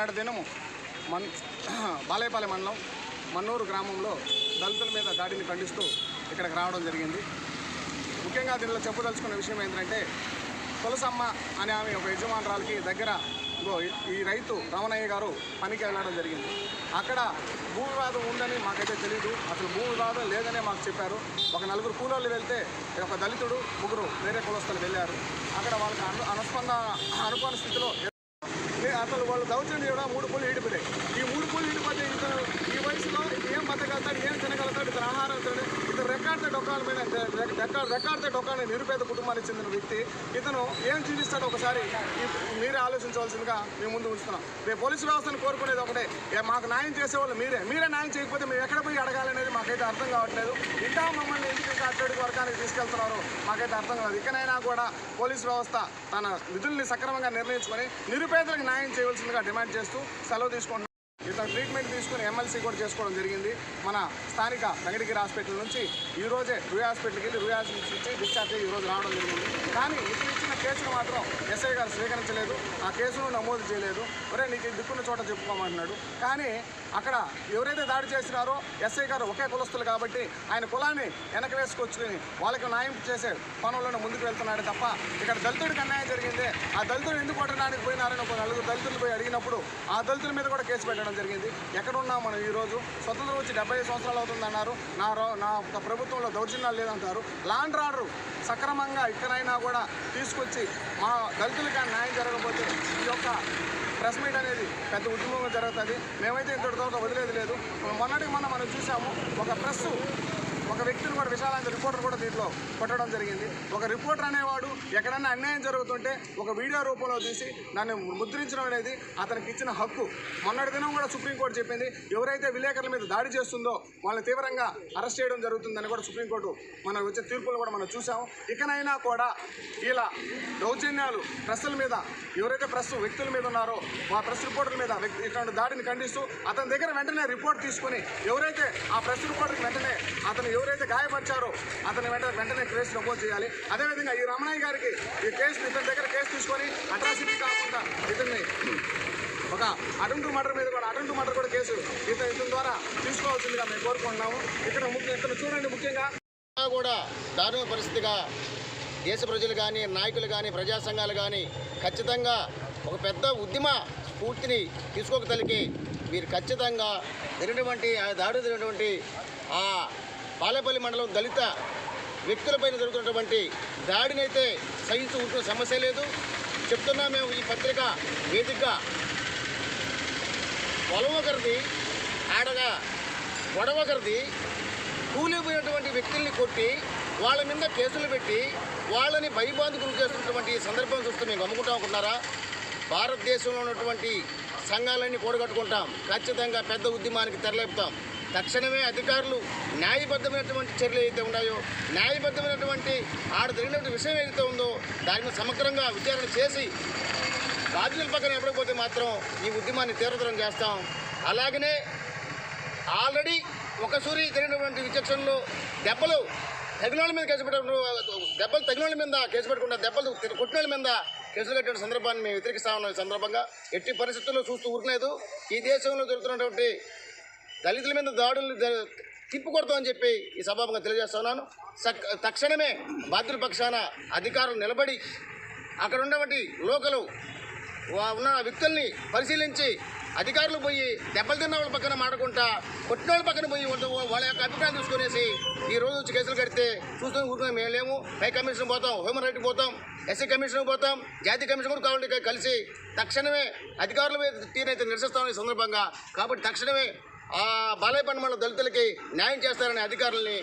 మొన్నటి దినము మన్ బాలేపాలెం మండలం మన్నూరు గ్రామంలో దళితుల మీద దాడిని ఖండిస్తూ ఇక్కడికి రావడం జరిగింది. ముఖ్యంగా దీనిలో చెప్పదలుచుకున్న విషయం ఏంటంటే తులసమ్మ అనే ఆమె ఒక యజమానురాలకి దగ్గర ఈ- రైతు రమణయ్య గారు పనికి వెళ్ళడం జరిగింది. అక్కడ భూ వివాదం ఉందని మాకైతే తెలియదు అసలు భూ వివాదం లేదనే మాకు చెప్పారు. ఒక నలుగురు కూలోళ్ళు వెళ్తే ఒక దళితుడు ముగ్గురు వేరే కులస్తులు వెళ్ళారు. అక్కడ వాళ్ళకి అను అనుస్పంద అనుకోని స్థితిలో అసలు వాళ్ళు దౌర్జన్యం కూడా మూడు పూలు ఈడిపోయాయి ఈ మూడు పూలు ఈడిపోతే ఇతను ఈ వయసులో ఏం బతకగలుగుతాడు ఏం తినగలుగుతాడు ఇతను ఆహారం తినడు. రెక్కాడితే డొక్కాల మీద రెక్కాడితే డొక్కాలని నిరుపేద కుటుంబానికి చెందిన వ్యక్తి. ఇతను ఏం జీవిస్తాడో ఒకసారి మీరే ఆలోచించవలసిందిగా మేము ముందు ఉంచుతున్నాం రేపు పోలీసు వ్యవస్థను కోరుకునేది ఒకటే. మాకు న్యాయం చేసేవాళ్ళు మీరే. మీరే న్యాయం చేయకపోతే మేము ఎక్కడ పోయి అడగాలనేది మాకైతే అర్థం కావట్లేదు. ఇంకా మమ్మల్ని ఎందుకు ఇంకా వర్గానికి తీసుకెళ్తున్నారు మాకైతే అర్థం కాదు. ఇకనైనా కూడా పోలీస్ వ్యవస్థ తన విధుల్ని సక్రమంగా నిర్ణయించుకొని నిరుపేదలకు న్యాయం చేయవలసిందిగా డిమాండ్ చేస్తూ సెలవు తీసుకుంటున్నాం. ఇతను ట్రీట్మెంట్ తీసుకుని ఎమ్మెల్సీ కూడా చేసుకోవడం జరిగింది. మన స్థానిక వెంకటగిరి హాస్పిటల్ నుంచి ఈ రోజే హాస్పిటల్కి వెళ్ళి రూయ్ హాస్పిటల్ నుంచి డిశ్చార్జ్ అయ్యి ఈ రోజు రావడం జరిగింది. కానీ ఇతను నుంచి కేసును మాత్రం ఎస్ఐ గారు స్వీకరించలేదు. ఆ కేసును నమోదు చేయలేదు. ఒరే నీకు దిక్కున్న చోట చెప్పుకోమంటున్నాడు. కానీ అక్కడ ఎవరైతే దాడి చేసినారో ఎస్ఐ గారు ఒకే కులస్తులు కాబట్టి ఆయన కులాన్ని వెనక వేసుకొచ్చుకొని వాళ్ళకి న్యాయం చేసే పనులను ముందుకు వెళ్తున్నాడు తప్ప ఇక్కడ దళితుడికి అన్యాయం జరిగింది. ఆ దళితుడు ఎందుకు కొట్టడానికి పోయినారని ఒక నలుగురు దళితులు పోయి అడిగినప్పుడు ఆ దళితుల మీద కూడా కేసు పెట్టడం జరిగింది. ఎక్కడున్నాం మనం ఈరోజు స్వతంత్రం వచ్చి డెబ్బై సంవత్సరాలు అవుతుందన్నారు. నా నా ప్రభుత్వంలో దౌర్జన్యాలు లేదంటారు. లాండ్ ఆర్డర్ సక్రమంగా ఇక్కడైనా కూడా తీసుకొచ్చి మా దళితులకి ఆ న్యాయం జరగకపోతే ఈ యొక్క ప్రెస్ మీట్ అనేది పెద్ద ఉద్యమంగా జరుగుతుంది. మేమైతే ఇంతటితో వదిలేదు లేదు. మొన్నటికి మొన్న మనం చూసాము ఒక ప్రెస్ ఒక వ్యక్తిని కూడా విశాలాంత రిపోర్టర్ కూడా దీంట్లో కొట్టడం జరిగింది. ఒక రిపోర్టర్ అనేవాడు ఎక్కడన్నా అన్యాయం జరుగుతుంటే ఒక వీడియో రూపంలో తీసి దాన్ని ముద్రించడం అనేది అతనికి ఇచ్చిన హక్కు. మొన్నటి దినం కూడా సుప్రీంకోర్టు చెప్పింది ఎవరైతే విలేకరుల మీద దాడి చేస్తుందో వాళ్ళని తీవ్రంగా అరెస్ట్ చేయడం జరుగుతుందని కూడా సుప్రీంకోర్టు మనం వచ్చే తీర్పులు కూడా మనం చూసాము ఇకనైనా కూడా ఇలా దౌర్జన్యాలు ప్రెస్సుల మీద ఎవరైతే ప్రెస్ వ్యక్తుల మీద ఉన్నారో ఆ ప్రెస్ రిపోర్టర్ మీద వ్యక్తి ఇటువంటి దాడిని ఖండిస్తూ అతని దగ్గర వెంటనే రిపోర్ట్ తీసుకొని ఎవరైతే ఆ ప్రెస్ రిపోర్టర్కి వెంటనే అతను ఎవరైతే గాయపరిచారో అతని వెంట వెంటనే కేసు నమోదు చేయాలి. అదేవిధంగా ఈ రమణయ్య గారికి ఈ కేసు ఇతని దగ్గర కేసు తీసుకొని అట్రాసిటీ కాకుండా ఇతన్ని ఒక అటెంప్ట్ మర్డర్ మీద కూడా అటెంప్ట్ మర్డర్ కూడా కేసు ఇతను ఇతని ద్వారా తీసుకోవాల్సిందిగా మేము కోరుకుంటున్నాము. ఇక్కడ ముఖ్య ఇక్కడ చూడండి ముఖ్యంగా. కూడా దారుణ పరిస్థితిగా దేశ ప్రజలు కానీ నాయకులు కానీ ప్రజా సంఘాలు కానీ ఖచ్చితంగా ఒక పెద్ద ఉద్యమ స్ఫూర్తిని తీసుకోగలిగి మీరు ఖచ్చితంగా జరిగినటువంటి ఆ దాడి జరిగినటువంటి ఆ పాలేపల్లి మండలం దళిత వ్యక్తులపైన జరుగుతున్నటువంటి దాడినైతే సహిస్తూ ఉంటున్న సమస్య లేదు. చెప్తున్నా మేము ఈ పత్రిక వేదికగా పొలం ఒకరిది ఆడగా గొడవ ఒకరిది కూలిపోయినటువంటి వ్యక్తుల్ని కొట్టి వాళ్ళ మీద కేసులు పెట్టి వాళ్ళని భయబాంధు గురి చేస్తున్నటువంటి సందర్భం చూస్తే మేము గమ్ముకుంటాం అనుకుంటున్నారా భారతదేశంలో ఉన్నటువంటి సంఘాలన్నీ కూడగట్టుకుంటాం. ఖచ్చితంగా పెద్ద ఉద్యమానికి తెరలేపుతాం. తక్షణమే అధికారులు న్యాయబద్ధమైనటువంటి చర్యలు ఏదైతే ఉన్నాయో న్యాయబద్ధమైనటువంటి ఆడ జరిగినటువంటి విషయం ఏదైతే ఉందో దాని మీద సమగ్రంగా విచారణ చేసి రాజుల పక్కన ఎప్పటికపోతే మాత్రం ఈ ఉద్యమాన్ని తీవ్రతరం చేస్తాం. అలాగనే ఆల్రెడీ ఒక సూరి జరిగినటువంటి విచక్షణలో దెబ్బలు తగిన వాళ్ళ మీద కేసు పెట్టడం దెబ్బలు తగిన వాళ్ళ మీద కేసు పెట్టకుండా దెబ్బలు కొట్టిన వాళ్ళ మీద కేసులు కట్టిన సందర్భాన్ని మేము వ్యతిరేకిస్తా ఉన్నాం. ఈ సందర్భంగా ఎట్టి పరిస్థితుల్లో చూస్తూ ఊరలేదు ఈ దేశంలో జరుగుతున్నటువంటి దళితుల మీద దాడులు జ- తిప్పికొడతామని చెప్పి ఈ సభాముగా తెలియజేస్తున్నాను. తక్షణమే బాధ్యుల పక్షాన అధికారులు నిలబడి అక్కడ ఉన్నటువంటి లోకలు వా- ఉన్న వ్యక్తుల్ని పరిశీలించి అధికారులు పోయి దెబ్బలు తిన్న వాళ్ళ పక్కన మాడకుండా కొట్టిన వాళ్ళ పక్కన పోయి వాళ్ళ వాళ్ళ యొక్క అభిప్రాయం తీసుకునేసి ఈ రోజు వచ్చి కేసులు కడితే చూస్తాం కూర్చొని మేము లేము. హై కమిషన్ పోతాం హ్యూమన్ రైట్ పోతాం ఎస్సీ కమిషన్ పోతాం జాతీయ కమిషన్ కూడా కావాలంటే కలిసి తక్షణమే అధికారుల మీద తీరైతే నిరసిస్తామని సందర్భంగా. కాబట్టి తక్షణమే ఆ బాలయ్య మండల దళితులకి న్యాయం చేస్తారనే అధికారుల్ని